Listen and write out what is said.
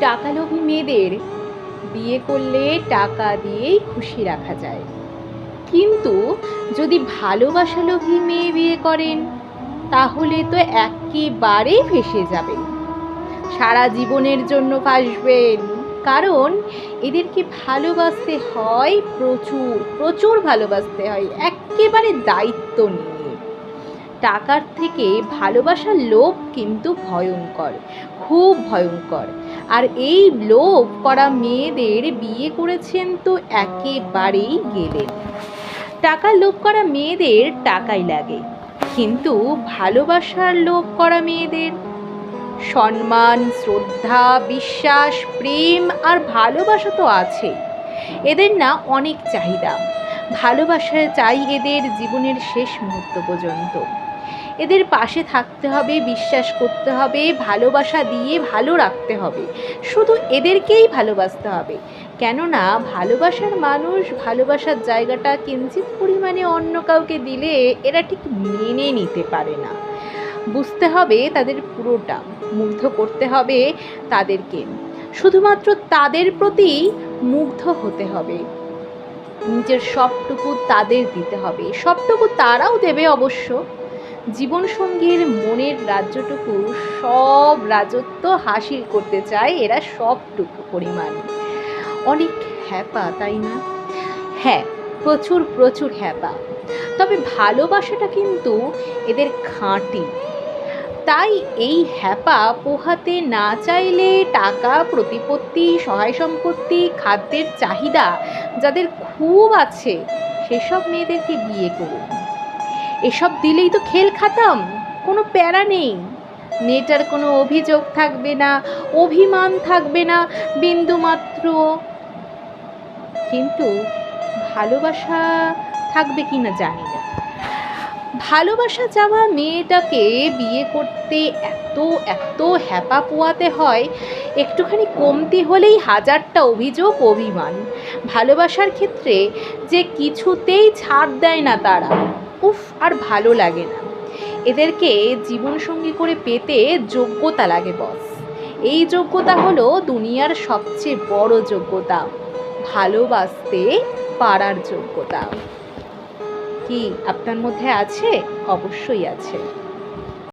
টাকালোভী মেয়েদের বিয়ে করলে টাকা দিয়েই খুশি রাখা যায়। কিন্তু যদি ভালোবাসালোভী মেয়ে বিয়ে করেন, তাহলে তো একেবারেই ফেসে যাবেন। সারা জীবনের জন্য ফাঁসবেন। কারণ এদেরকে ভালোবাসতে হয় প্রচুর প্রচুর ভালোবাসতে হয়। একেবারে দায়িত্ব নিয়ে। টাকার থেকে ভালোবাসার লোভ কিন্তু ভয়ঙ্কর, খুব ভয়ঙ্কর। আর এই লোভ করা মেয়েদের বিয়ে করেছেন তো একেবারেই গেলেন টাকার লোভ করা মেয়েদের টাকাই লাগে, কিন্তু ভালোবাসার লোভ করা মেয়েদের? সম্মান, শ্রদ্ধা, বিশ্বাস, প্রেম আর ভালোবাসা তো আছেই এদের না অনেক চাহিদা। ভালোবাসা চাই এদের জীবনের শেষ মুহূর্ত পর্যন্ত। এদের পাশে থাকতে হবে, বিশ্বাস করতে হবে, ভালোবাসা দিয়ে ভালো রাখতে হবে। শুধু এদেরকেই ভালোবাসতে হবে। কেননা ভালোবাসার মানুষ ভালোবাসার জায়গাটা কিঞ্চিত পরিমাণে অন্য কাউকে দিলে এরা ঠিক মেনে নিতে পারে না। বুঝতে হবে তাদের পুরোটা, মুগ্ধ করতে হবে তাদেরকে। শুধুমাত্র তাদের প্রতি মুগ্ধ হতে হবে। নিজের সবটুকু তাদের দিতে হবে। সবটুকু তারাও দেবে অবশ্য। জীবনসঙ্গীর মনের রাজ্যটুকু সব রাজত্ব হাসিল করতে চায় এরা সবটুকু পরিমাণ। অনেক হ্যাপা, তাই না? হ্যাঁ প্রচুর প্রচুর হ্যাপা। তবে ভালোবাসাটা কিন্তু এদের খাঁটি। তাই এই হ্যাপা পোহাতে না চাইলে টাকা, প্রতিপত্তি, সহায় সম্পত্তি, খাদ্যের চাহিদা যাদের খুব আছে, সেসব মেয়েদেরকে বিয়ে করুন। এসব দিলেই তো খেল খাতাম, কোনো প্যারা নেই। মেয়েটার কোনো অভিযোগ থাকবে না, অভিমান থাকবে না, বিন্দুমাত্র। কিন্তু ভালোবাসা থাকবে কি না জানি না। ভালোবাসা যাওয়া মেয়েটাকে বিয়ে করতে এত এত হ্যাপা পোয়াতে হয়, একটুখানি কমতি হলেই হাজারটা অভিযোগ, অভিমান। ভালোবাসার ক্ষেত্রে যে কিছুতেই ছাড় দেয় না তারা। উফ, আর ভালো লাগে না। এদেরকে জীবনসঙ্গী করে পেতে যোগ্যতা লাগে, বস। এই যোগ্যতা হলো দুনিয়ার সবচেয়ে বড় যোগ্যতা, ভালোবাসতে পারার যোগ্যতা। কি আপনার মধ্যে আছে? অবশ্যই আছে।